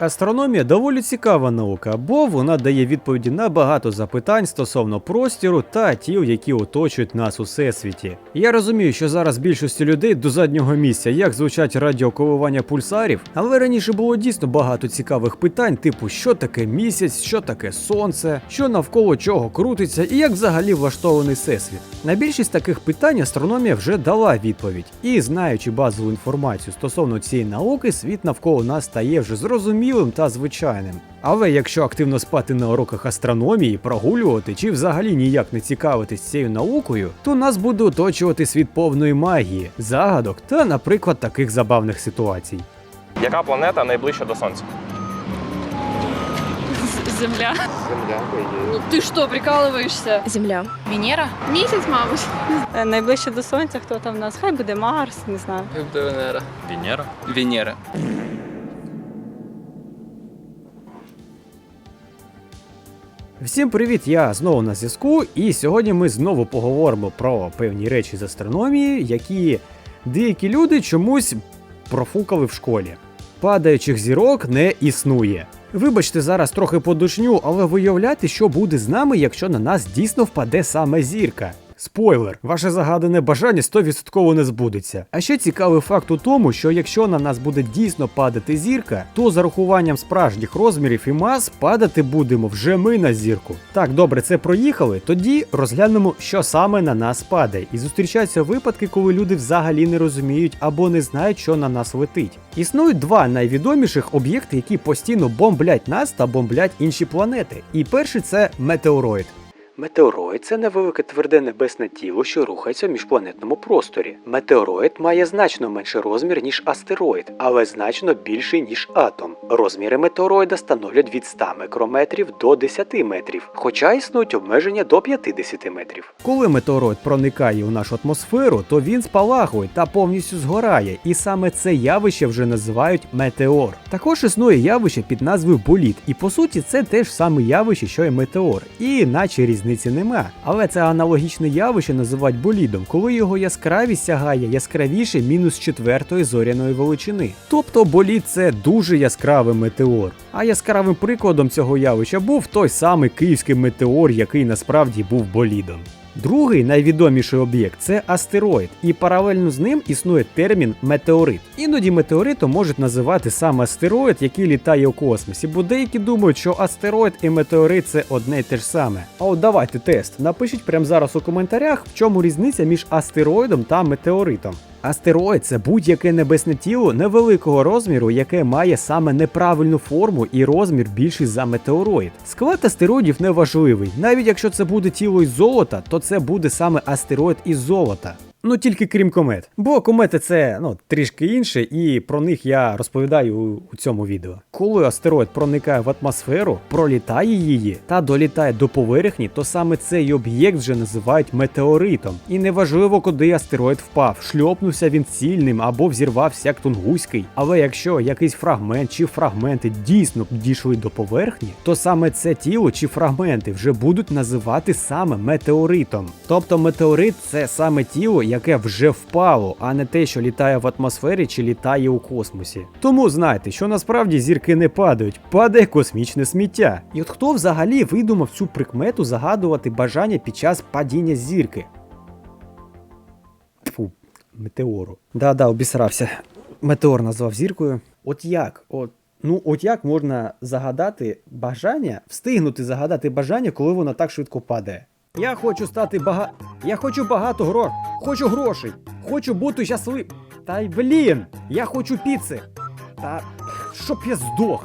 Астрономія доволі цікава наука, бо вона дає відповіді на багато запитань стосовно простіру та тіл, які оточують нас у всесвіті. Я розумію, що зараз більшості людей до заднього місця, як звучать радіоколивання пульсарів, але раніше було дійсно багато цікавих питань, типу, що таке місяць, що таке сонце, що навколо чого крутиться і як взагалі влаштований всесвіт. На більшість таких питань астрономія вже дала відповідь, і знаючи базову інформацію стосовно цієї науки, світ навколо нас стає вже зрозумілим та звичайним. Але якщо активно спати на уроках астрономії, прогулювати чи взагалі ніяк не цікавитись цією наукою, то нас буде оточувати світ повної магії, загадок та, наприклад, таких забавних ситуацій. Яка планета найближча до Сонця? Земля. Земля, Ну ти що, прикалуєшся? Земля. Венера? Місяць, мабуть. Е, Найближче до сонця, хто там в нас? Хай буде Марс, не знаю. Буде Венера. Венера? Венера. Всім привіт! Я знову на зв'язку, і сьогодні ми знову поговоримо про певні речі з астрономії, які деякі люди чомусь профукали в школі. Падаючих зірок не існує. Вибачте, зараз трохи подушню, але виявляйте, що буде з нами, якщо на нас дійсно впаде саме зірка. Спойлер, ваше загадане бажання 100% не збудеться. А ще цікавий факт у тому, що якщо на нас буде дійсно падати зірка, то за рахуванням справжніх розмірів і мас падати будемо вже ми на зірку. Так, добре, це проїхали. Тоді розглянемо, що саме на нас падає. І зустрічаються випадки, коли люди взагалі не розуміють або не знають, що на нас летить. Існують два найвідоміших об'єкти, які постійно бомблять нас та бомблять інші планети. І перший це метеороїд. Метеороїд це невелике тверде небесне тіло, що рухається в міжпланетному просторі. Метеороїд має значно менший розмір, ніж астероїд, але значно більший, ніж атом. Розміри метеороїда становлять від 100 мікрометрів до 10 метрів, хоча існують обмеження до 50 метрів. Коли метеороїд проникає у нашу атмосферу, то він спалахує та повністю згорає, і саме це явище вже називають метеор. Також існує явище під назвою боліт, і по суті це теж саме явище, що і метеор, і наче різниці нема. Але це аналогічне явище називають болідом, коли його яскравість сягає яскравіше мінус четвертої зоряної величини. Тобто болід це дуже яскравий метеор. А яскравим прикладом цього явища був той самий київський метеор, який насправді був болідом. Другий найвідоміший об'єкт це астероїд, і паралельно з ним існує термін метеорит. Іноді метеоритом можуть називати саме астероїд, який літає у космосі, бо деякі думають, що астероїд і метеорит це одне й те ж саме. А от давайте тест. Напишіть прямо зараз у коментарях, в чому різниця між астероїдом та метеоритом. Астероїд це будь-яке небесне тіло невеликого розміру, яке має саме неправильну форму і розмір більший за метеороїд. Склад астероїдів не важливий. Навіть якщо це буде тіло із золота, то це буде саме астероїд із золота. Ну тільки крім комет. Бо комети це ну трішки інше, і про них я розповідаю у, у цьому відео. Коли астероїд проникає в атмосферу, пролітає її та долітає до поверхні, то саме цей об'єкт вже називають метеоритом. І неважливо, куди астероїд впав, шльопнувся він цільним або взірвався як тунгуський. Але якщо якийсь фрагмент чи фрагменти дійсно дійшли до поверхні, то саме це тіло чи фрагменти вже будуть називати саме метеоритом. Тобто метеорит це саме тіло, яке вже впало, а не те, що літає в атмосфері чи літає у космосі. Тому знайте, що насправді зірки не падають, падає космічне сміття. І от хто взагалі видумав цю прикмету загадувати бажання під час падіння зірки? Фу, метеору. Да-да, обісрався. Метеор назвав зіркою. От як? От. Ну, от як можна загадати бажання, встигнути загадати бажання, коли воно так швидко падає? Я хочу стати бага... Я хочу багато грошей. Хочу грошей. Хочу бути щасливим. Та й блін, я хочу піци. Та щоб я здох.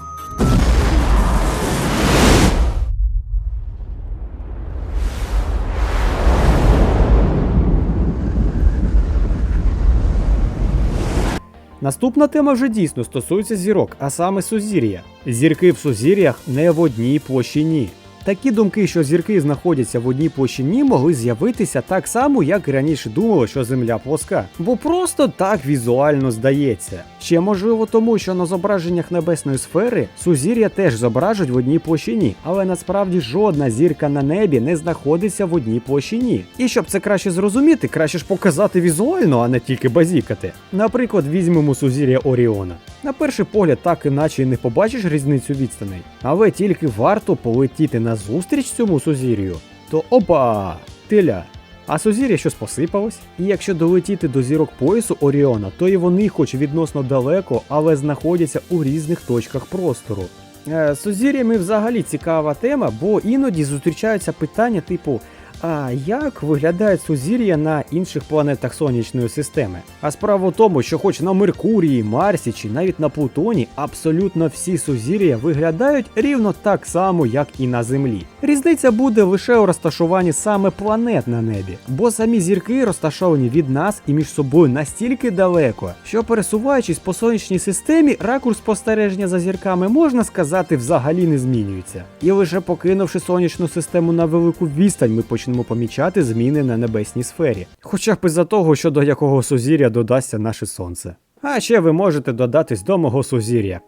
Наступна тема вже дійсно стосується зірок, а саме сузір'я. Зірки в сузір'ях не в одній площині. Такі думки, що зірки знаходяться в одній площині, могли з'явитися так само, як і раніше думали, що Земля плоска, бо просто так візуально здається. Ще можливо тому, що на зображеннях небесної сфери сузір'я теж зображують в одній площині, але насправді жодна зірка на небі не знаходиться в одній площині. І щоб це краще зрозуміти, краще ж показати візуально, а не тільки базікати. Наприклад, візьмемо сузір'я Оріона. На перший погляд, так іначе не побачиш різницю відстаней, але тільки варто полетіти на зустріч цьому сузір'ю, то опа! Тиля. А сузір'я щось посипалось. І якщо долетіти до зірок поясу Оріона, то і вони, хоч відносно далеко, але знаходяться у різних точках простору. Е, з сузір'ями взагалі цікава тема, бо іноді зустрічаються питання типу. А як виглядають сузір'я на інших планетах сонячної системи? А справа в тому, що хоч на Меркурії, Марсі чи навіть на Плутоні абсолютно всі сузір'я виглядають рівно так само, як і на Землі. Різниця буде лише у розташуванні саме планет на небі, бо самі зірки розташовані від нас і між собою настільки далеко, що пересуваючись по сонячній системі, ракурс спостереження за зірками можна сказати взагалі не змінюється. І лише покинувши сонячну систему на велику відстань, ми почнемо помічати зміни на небесній сфері. Хоча б із-за того, що до якого сузір'я додасться наше сонце. А ще ви можете додатись до мого сузір'я.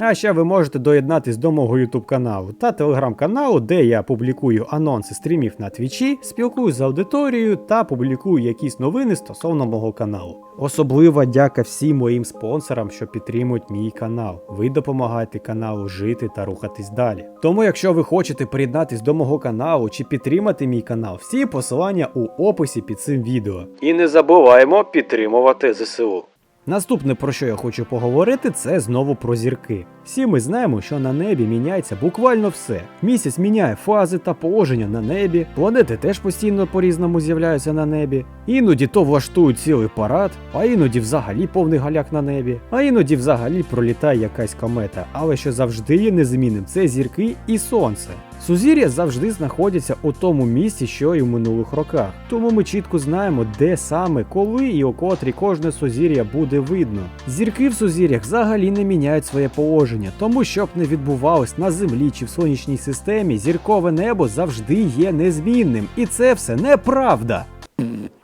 А ще ви можете доєднатись до мого YouTube каналу та телеграм-каналу, де я публікую анонси стрімів на твічі, спілкуюсь з аудиторією та публікую якісь новини стосовно мого каналу. Особлива дяка всім моїм спонсорам, що підтримують мій канал. Ви допомагаєте каналу жити та рухатись далі. Тому, якщо ви хочете приєднатись до мого каналу чи підтримати мій канал, всі посилання у описі під цим відео. І не забуваємо підтримувати ЗСУ. Наступне, про що я хочу поговорити, це знову про зірки. Всі ми знаємо, що на небі міняється буквально все. Місяць міняє фази та положення на небі, планети теж постійно по-різному з'являються на небі. Іноді то влаштують цілий парад, а іноді взагалі повний галяк на небі, а іноді взагалі пролітає якась комета. Але що завжди є незмінним, це зірки і сонце. Сузір'я завжди знаходяться у тому місці, що і в минулих роках. Тому ми чітко знаємо, де саме, коли і у котрі кожне сузір'я буде видно. Зірки в сузір'ях взагалі не міняють своє положення, тому щоб не відбувалось на землі чи в сонячній системі, зіркове небо завжди є незмінним. І це все неправда.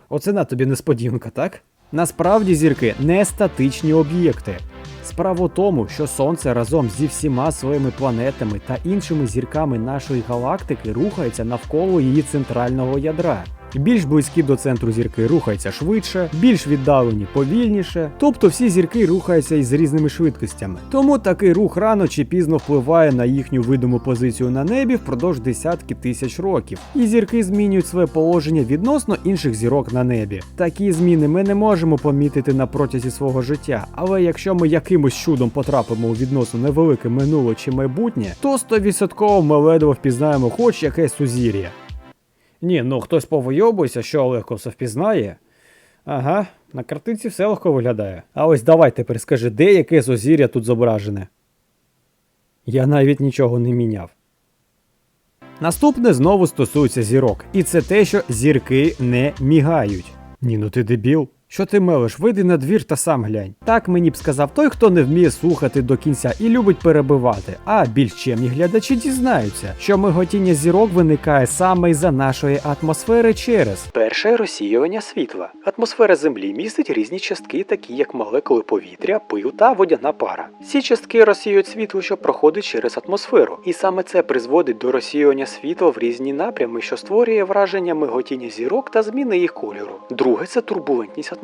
Оце на тобі несподіванка, так? Насправді зірки не статичні об'єкти. Справа в тому, що Сонце разом зі всіма своїми планетами та іншими зірками нашої галактики рухається навколо її центрального ядра. Більш близькі до центру зірки рухаються швидше, більш віддалені повільніше, тобто всі зірки рухаються із різними швидкостями. Тому такий рух рано чи пізно впливає на їхню видиму позицію на небі впродовж десятки тисяч років, і зірки змінюють своє положення відносно інших зірок на небі. Такі зміни ми не можемо помітити на протязі свого життя, але якщо ми якимось чудом потрапимо у відносно невелике минуле чи майбутнє, то 100% ми ледве впізнаємо хоч якесь сузір'я. Ні, ну хтось повийобується, що легко все впізнає. Ага, на картинці все легко виглядає. А ось давай тепер скажи, де яке зозір'я тут зображене. Я навіть нічого не міняв. Наступне знову стосується зірок, і це те, що зірки не мігають. Ні, ну ти дебіл. Що ти мелиш? Вийди на двір та сам глянь. Так мені б сказав той, хто не вміє слухати до кінця і любить перебивати. А більш чемні глядачі дізнаються, що миготіння зірок виникає саме із-за нашої атмосфери через перше розсіювання світла. Атмосфера Землі містить різні частки, такі як молекули повітря, пил та водяна пара. Ці частки розсіюють світло, що проходить через атмосферу, і саме це призводить до розсіювання світла в різні напрями, що створює враження миготіння зірок та зміни їх кольору. Друге це турбулентність атмосфери.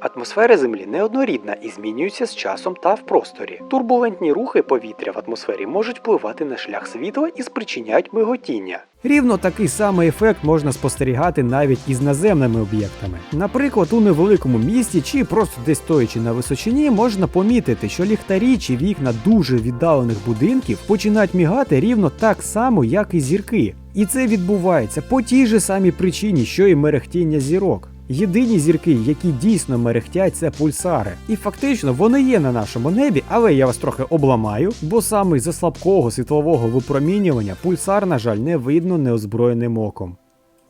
Атмосфера Землі неоднорідна і змінюється з часом та в просторі. Турбулентні рухи повітря в атмосфері можуть впливати на шлях світла і спричиняють миготіння. Рівно такий самий ефект можна спостерігати навіть із наземними об'єктами. Наприклад, у невеликому місті чи просто десь стоячи на височині, можна помітити, що ліхтарі чи вікна дуже віддалених будинків починають мігати рівно так само, як і зірки. І це відбувається по тій же самій причині, що і мерехтіння зірок. Єдині зірки, які дійсно мерехтять, це пульсари. І фактично вони є на нашому небі, але я вас трохи обламаю, бо саме за слабкого світлового випромінювання пульсар, на жаль, не видно неозброєним оком.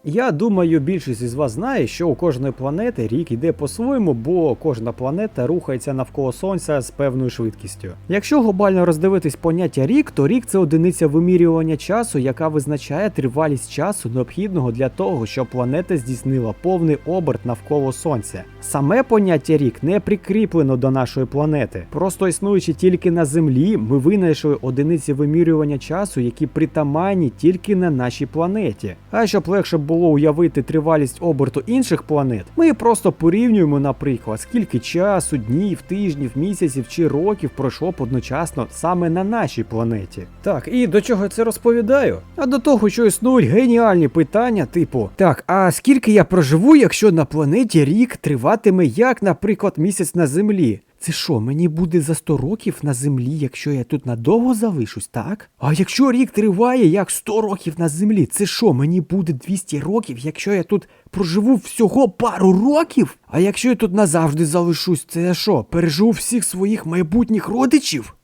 Я думаю, більшість із вас знає, що у кожної планети рік йде по-своєму, бо кожна планета рухається навколо Сонця з певною швидкістю. Якщо глобально роздивитись поняття рік, то рік це одиниця вимірювання часу, яка визначає тривалість часу, необхідного для того, щоб планета здійснила повний оберт навколо Сонця. Саме поняття рік не прикріплено до нашої планети. Просто існуючи тільки на Землі, ми винайшли одиниці вимірювання часу, які притаманні тільки на нашій планеті. А щоб легше було уявити тривалість оберту інших планет, ми просто порівнюємо, наприклад, скільки часу, днів, тижнів, місяців чи років пройшло одночасно саме на нашій планеті. Так, і до чого я це розповідаю? А до того, що існують геніальні питання, типу: так, а скільки я проживу, якщо на планеті рік триватиме, як, наприклад, місяць на землі? Це що, мені буде за 100 років на землі, якщо я тут надовго залишусь, так? А якщо рік триває як 100 років на землі, це що, мені буде 200 років, якщо я тут проживу всього пару років? А якщо я тут назавжди залишусь, це я що, переживу всіх своїх майбутніх родичів?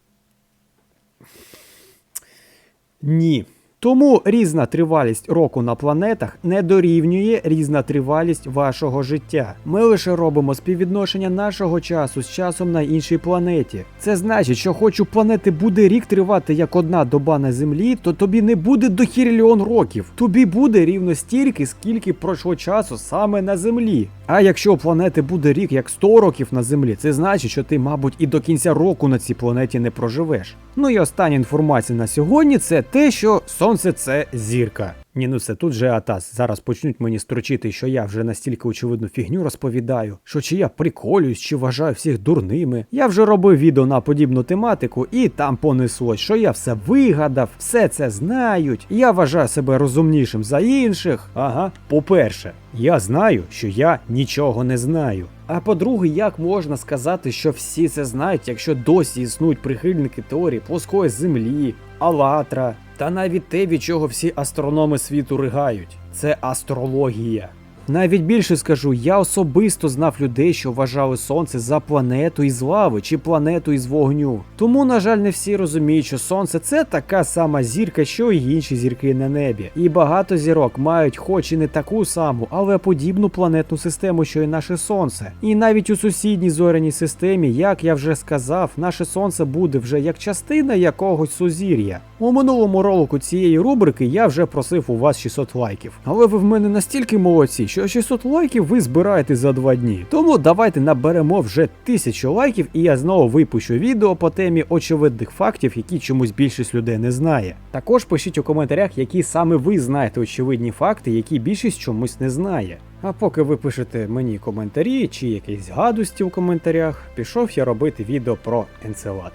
Ні. Тому різна тривалість року на планетах не дорівнює різна тривалість вашого життя. Ми лише робимо співвідношення нашого часу з часом на іншій планеті. Це значить, що хоч у планети буде рік тривати як одна доба на землі, то тобі не буде до хірільйон років. Тобі буде рівно стільки, скільки пройшло часу саме на землі. А якщо у планети буде рік як 100 років на землі, це значить, що ти, мабуть, і до кінця року на цій планеті не проживеш. Ну і остання інформація на сьогодні це те, що сонце це зірка. Ні, ну це тут же атас. Зараз почнуть мені строчити, що я вже настільки очевидну фігню розповідаю, що чи я приколююсь, чи вважаю всіх дурними. Я вже робив відео на подібну тематику, і там понеслось, що я все вигадав, все це знають. Я вважаю себе розумнішим за інших. Ага, по-перше, я знаю, що я нічого не знаю. А по-друге, як можна сказати, що всі це знають, якщо досі існують прихильники теорії плоскої землі, Алатра, та навіть те, від чого всі астрономи світу ригають, це астрологія. Навіть більше скажу, я особисто знав людей, що вважали сонце за планету із лави чи планету із вогню. Тому, на жаль, не всі розуміють, що сонце це така сама зірка, що й інші зірки на небі. І багато зірок мають, хоч і не таку саму, але подібну планетну систему, що й наше сонце. І навіть у сусідній зоряній системі, як я вже сказав, наше сонце буде вже як частина якогось сузір'я. У минулому ролику цієї рубрики я вже просив у вас 600 лайків. Але ви в мене настільки молодці, що 600 лайків ви збираєте за два дні. Тому давайте наберемо вже 1000 лайків, і я знову випущу відео по темі очевидних фактів, які чомусь більшість людей не знає. Також пишіть у коментарях, які саме ви знаєте очевидні факти, які більшість чомусь не знає. А поки ви пишете мені коментарі чи якісь гадості у коментарях, пішов я робити відео про енцелад.